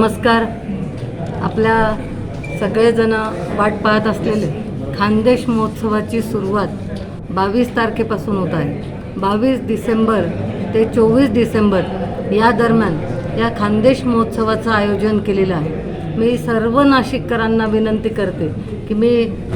नमस्कार. आपल्या सगळेजण वाट पाहत असलेले खानदेश महोत्सवाची सुरुवात बावीस तारखेपासून होत आहे. बावीस डिसेंबर ते चोवीस डिसेंबर या दरम्यान या खानदेश महोत्सवाचं आयोजन केलेलं आहे. मी सर्व नाशिककरांना विनंती करते की मी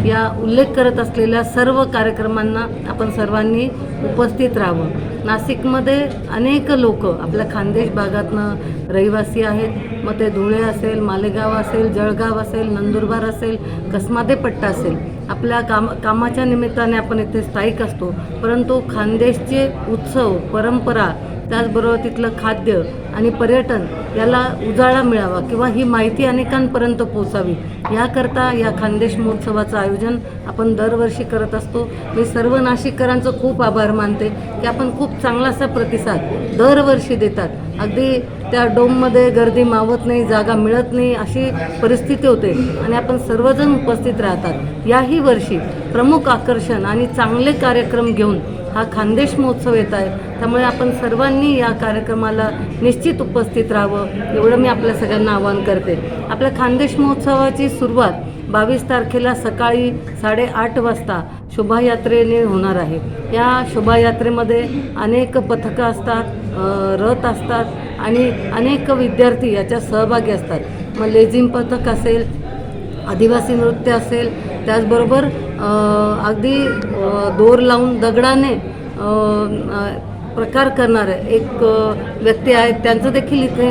या उल्लेख करत असलेल्या सर्व कार्यक्रमांना आपण सर्वांनी उपस्थित राहावं. नाशिकमध्ये अनेक लोक आपल्या खानदेश भागातनं रहिवासी आहेत. मग ते धुळे असेल मालेगाव असेल जळगाव असेल नंदुरबार असेल कसमादे पट्टा असेल. आपल्या काम कामाच्या निमित्ताने आपण इथे स्थायिक असतो. परंतु खानदेशचे उत्सव परंपरा त्याचबरोबर तिथलं खाद्य आणि पर्यटन याला उजाळा मिळावा किंवा ही माहिती अनेकांपर्यंत पोचावी याकरता या खानदेश महोत्सवाचं आयोजन आपण दरवर्षी करत असतो. मी सर्व नाशिककरांचं खूप आभार मानते की आपण खूप चांगलासा प्रतिसाद दरवर्षी देतात. अगदी त्या डोममध्ये गर्दी मावत नाही जागा मिळत नाही अशी परिस्थिती होते आणि आपण सर्वजण उपस्थित राहतात. याही वर्षी प्रमुख आकर्षण आणि चांगले कार्यक्रम घेऊन हा खानदेश महोत्सव येत आहे. त्यामुळे आपण सर्वांनी या कार्यक्रमाला निश्चित उपस्थित राहावं एवढं मी आपल्या सगळ्यांना आवाहन करते. आपल्या खानदेश महोत्सवाची सुरुवात बावीस तारखेला सकाळी साडेआठ वाजता शोभायात्रेने होणार आहे. या शोभायात्रेमध्ये अनेक पथकं असतात रथ असतात आणि अनेक विद्यार्थी याच्यात सहभागी असतात. मग लेझिम पथक असेल आदिवासी नृत्य असेल त्याचबरोबर अगदी दोर लावून दगडाने प्रकार करणारे एक व्यक्ती आहेत. त्यांचं देखील इथे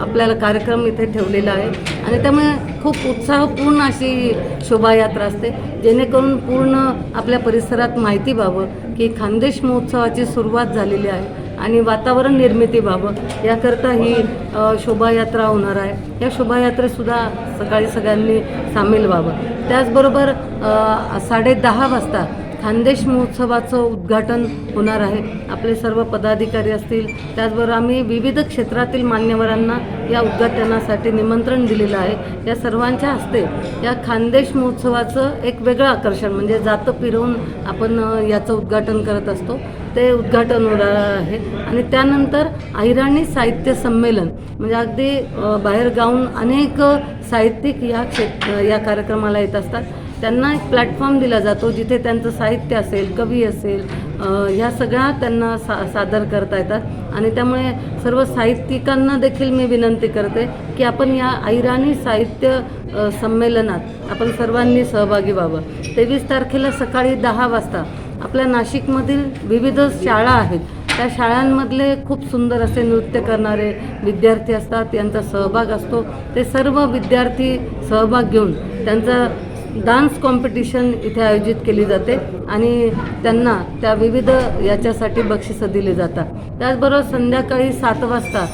आपल्याला कार्यक्रम इथे ठेवलेला आहे. आणि त्यामुळे खूप उत्साहपूर्ण अशी शोभायात्रा असते. जेणेकरून पूर्ण आपल्या परिसरात माहिती व्हावं की खानदेश महोत्सवाची सुरुवात झालेली आहे. आणि वातावरण निर्मिती व्हावं. याकरता ही शोभायात्रा होणार आहे. या शोभायात्रेतसुद्धा सकाळी सगळ्यांनी सामील व्हावं. त्याचबरोबर साडेदहा वाजता खानदेश महोत्सवाचं उद्घाटन होणार आहे. आपले सर्व पदाधिकारी असतील त्याचबरोबर आम्ही विविध क्षेत्रातील मान्यवरांना या उद्घाटनासाठी निमंत्रण दिलेलं आहे. या सर्वांच्या हस्ते या खानदेश महोत्सवाचं एक वेगळं आकर्षण म्हणजे जातं फिरवून आपण याचं उद्घाटन करत असतो. ते उद्घाटन होणार आहे. आणि त्यानंतर अहिराणी साहित्य संमेलन म्हणजे अगदी बाहेरगावून बाहेर गाऊन अनेक साहित्यिक या क्षेत्र या कार्यक्रमाला येत असतात. त्यांना एक प्लॅटफॉर्म दिला जातो जिथे त्यांचं साहित्य असेल कवी असेल ह्या सगळ्या त्यांना सा सादर करता येतात. आणि त्यामुळे सर्व साहित्यिकांना देखील मी विनंती करते की आपण या ऐराणी साहित्य संमेलनात आपण सर्वांनी सहभागी व्हावं. तेवीस तारखेला सकाळी दहा वाजता आपल्या नाशिकमधील विविध शाळा आहेत. त्या शाळांमधले खूप सुंदर असे नृत्य करणारे विद्यार्थी असतात यांचा सहभाग असतो. ते सर्व विद्यार्थी सहभाग घेऊन त्यांचा डान्स कॉम्पिटिशन इथे आयोजित केली जाते आणि त्यांना त्या विविध याच्यासाठी बक्षिसं दिली जातात. त्याचबरोबर संध्याकाळी सात वाजता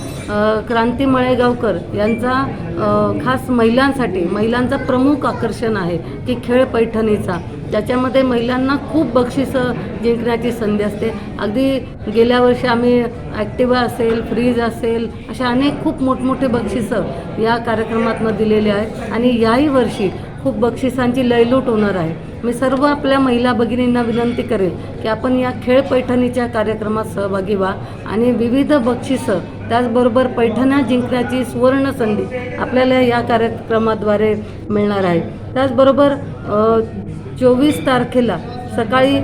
क्रांती मळेगावकर यांचा खास महिलांसाठी महिलांचा प्रमुख आकर्षण आहे की खेळ पैठणीचा. त्याच्यामध्ये महिलांना खूप बक्षिसं जिंकण्याची संधी असते. अगदी गेल्या वर्षी आम्ही ॲक्टिवा असेल फ्रीज असेल अशा अनेक खूप मोठमोठे बक्षिसं या कार्यक्रमातनं दिलेले आहेत. आणि याही वर्षी खूप बक्षिसांची लयलूट होणार आहे. मी सर्व आपल्या महिला भगिनींना विनंती करेल की आपण या खेळ पैठणीच्या कार्यक्रमात सहभागी व्हा आणि विविध बक्षिसं त्याचबरोबर पैठण्या जिंकण्याची सुवर्ण संधी आपल्याला या कार्यक्रमाद्वारे मिळणार आहे. त्याचबरोबर चोवीस तारखेला सकाळी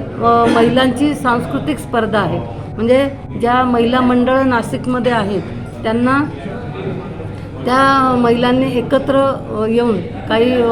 महिलांची सांस्कृतिक स्पर्धा आहे. म्हणजे ज्या महिला मंडळ नाशिकमध्ये आहेत त्यांना त्या महिलांनी एकत्र येऊन काही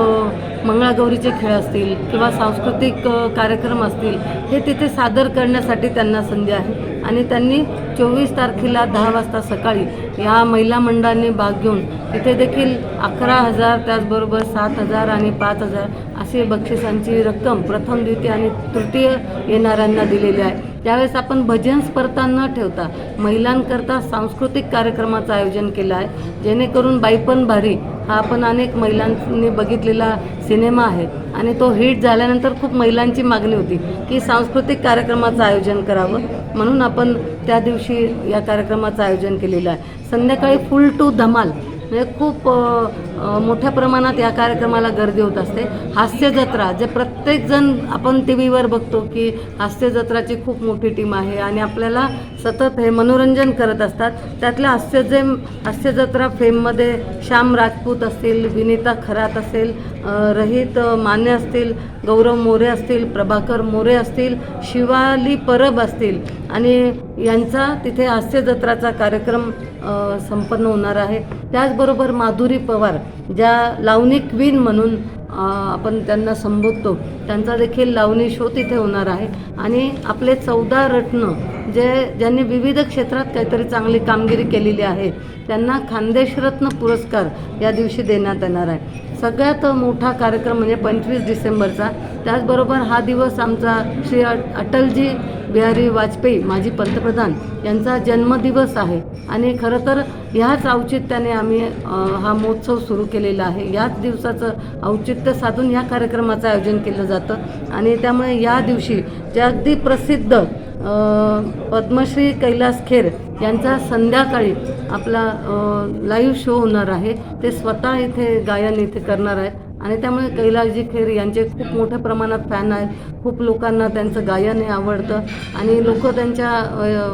मंगळागौरीचे खेळ असतील किंवा सांस्कृतिक कार्यक्रम असतील हे तिथे सादर करण्यासाठी त्यांना संधी आहे. आणि त्यांनी चोवीस तारखेला दहा वाजता सकाळी या महिला मंडळाने भाग घेऊन तिथे देखील अकरा हजार त्याचबरोबर सात हजार आणि पाच हजार अशी बक्षिसांची रक्कम प्रथम द्वितीय आणि तृतीय येणाऱ्यांना दिलेली आहे. त्यावेळेस आपण भजन स्पर्धा न ठेवता महिलांकरता सांस्कृतिक कार्यक्रमाचं आयोजन केलं आहे. जेणेकरून बाईपण भारी हा आपण अनेक महिलांनी बघितलेला सिनेमा आहे. आणि तो हिट झाल्यानंतर खूप महिलांची मागणी होती की सांस्कृतिक कार्यक्रमाचं आयोजन करावं. म्हणून आपण त्या दिवशी या कार्यक्रमाचं आयोजन केलेलं आहे. संध्याकाळी फुल टू धमाल म्हणजे खूप अ, अ, मोठ्या प्रमाणात या कार्यक्रमाला गर्दी होत असते. हास्य जत्रा जे प्रत्येकजण आपण टी व्हीवर बघतो की हास्य जत्राची खूप मोठी टीम आहे आणि आपल्याला सतत हे मनोरंजन करत असतात. त्यातल्या हास्य जे हास्य जत्रा फेममध्ये श्याम राजपूत असतील विनीता खरात असेल रहित माने असतील गौरव मोरे असतील प्रभाकर मोरे असतील शिवाली परब असतील आणि यांचा तिथे हास्य जत्राचा कार्यक्रम संपन्न होणार आहे. त्याचबरोबर माधुरी पवार ज्या लावणी क्वीन म्हणून आपण त्यांना संबोधतो. त्यांचा देखील लावणी शो तिथे होणार आहे. आणि आपले चौदा रत्न जे ज्यांनी विविध क्षेत्रात काहीतरी चांगली कामगिरी केलेली आहे त्यांना खानदेशरत्न पुरस्कार या दिवशी देण्यात येणार आहे. सगळ्यात मोठा कार्यक्रम म्हणजे पंचवीस डिसेंबरचा. त्याचबरोबर हा दिवस आमचा श्री अटलजी बिहारी वाजपेयी माजी पंतप्रधान यांचा जन्मदिवस आहे. आणि खरं तर ह्याच औचित्याने आम्ही हा महोत्सव सुरू केलेला आहे. याच दिवसाचं औचित्य साधून या कार्यक्रमाचं आयोजन केलं जातं. आणि त्यामुळे या दिवशी जे अगदी प्रसिद्ध पद्मश्री कैलास खेर यांचा संध्याकाळी आपला लाईव्ह शो होणार आहे. ते स्वतः इथे गायन इथे करणार आहेत. आणि त्यामुळे कैलासजी खेर यांचे खूप मोठ्या प्रमाणात फॅन आहेत. खूप लोकांना त्यांचं गायन हे आवडतं. आणि लोक त्यांच्या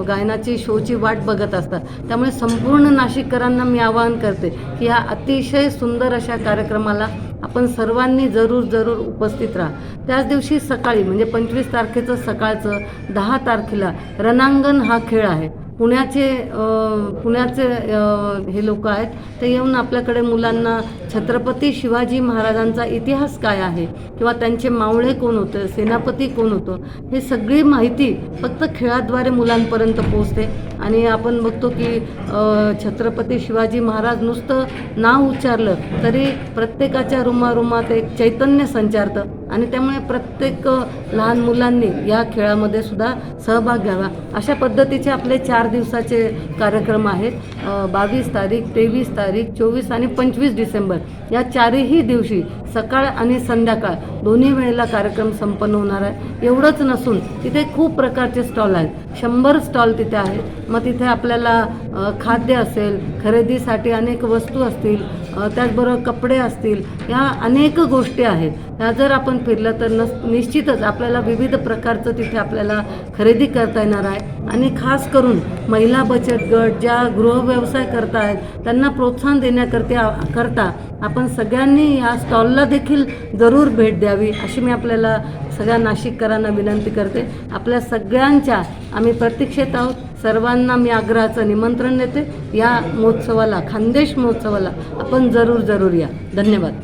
गायनाची शोची वाट बघत असतात. त्यामुळे संपूर्ण नाशिककरांना मी आवाहन करते की ह्या अतिशय सुंदर अशा कार्यक्रमाला आपण सर्वांनी जरूर जरूर उपस्थित राहा. त्याच दिवशी सकाळी म्हणजे पंचवीस तारखेचं सकाळचं दहा तारखेला रणांगण हा खेळ आहे. पुण्याचे पुण्याचे हे लोक आहेत. ते येऊन आपल्याकडे मुलांना छत्रपती शिवाजी महाराजांचा इतिहास काय आहे? किंवा त्यांचे मावळे कोण होते? सेनापती कोण होतं? हे सगळी माहिती फक्त खेळाद्वारे मुलांपर्यंत पोचते आणि आपण बघतो की छत्रपती शिवाजी महाराज नुसतं नाव उच्चारलं तरी प्रत्येकाच्या रुमारुमात एक चैतन्य संचारतं. आणि त्यामुळे प्रत्येक लहान मुलांनी या खेळामध्ये सुद्धा सहभाग घ्यावा. अशा पद्धतीचे आपले चार दिवसाचे कार्यक्रम आहेत. बावीस तारीख तेवीस तारीख चोवीस आणि पंचवीस डिसेंबर. या चारही दिवशी सकाळ आणि संध्याकाळ दोन्ही वेळेला कार्यक्रम संपन्न होणार आहे. एवढंच नसून तिथे खूप प्रकारचे स्टॉल आहेत. शंभर स्टॉल तिथे आहेत. मग तिथे आपल्याला खाद्य असेल खरेदीसाठी अनेक वस्तू असतील त्याचबरोबर कपडे असतील या अनेक गोष्टी आहेत. ह्या जर आपण फिरलं तर नस निश्चितच आपल्याला विविध प्रकारचं तिथे आपल्याला खरेदी करता येणार आहे. आणि खास करून महिला बचत गट ज्या गृहव्यवसाय करत आहेत त्यांना प्रोत्साहन देण्याकरता करता आपण सगळ्यांनी या स्टॉलला देखील जरूर भेट द्यावी अशी मी आपल्याला सगळ्या नाशिककरांना विनंती करते. आपल्या सगळ्यांच्या आम्ही प्रतीक्षेत आहोत. सर्वांना मी आग्रहाचं निमंत्रण देते. या महोत्सवाला खानदेश महोत्सवाला आपण जरूर जरूर या. धन्यवाद.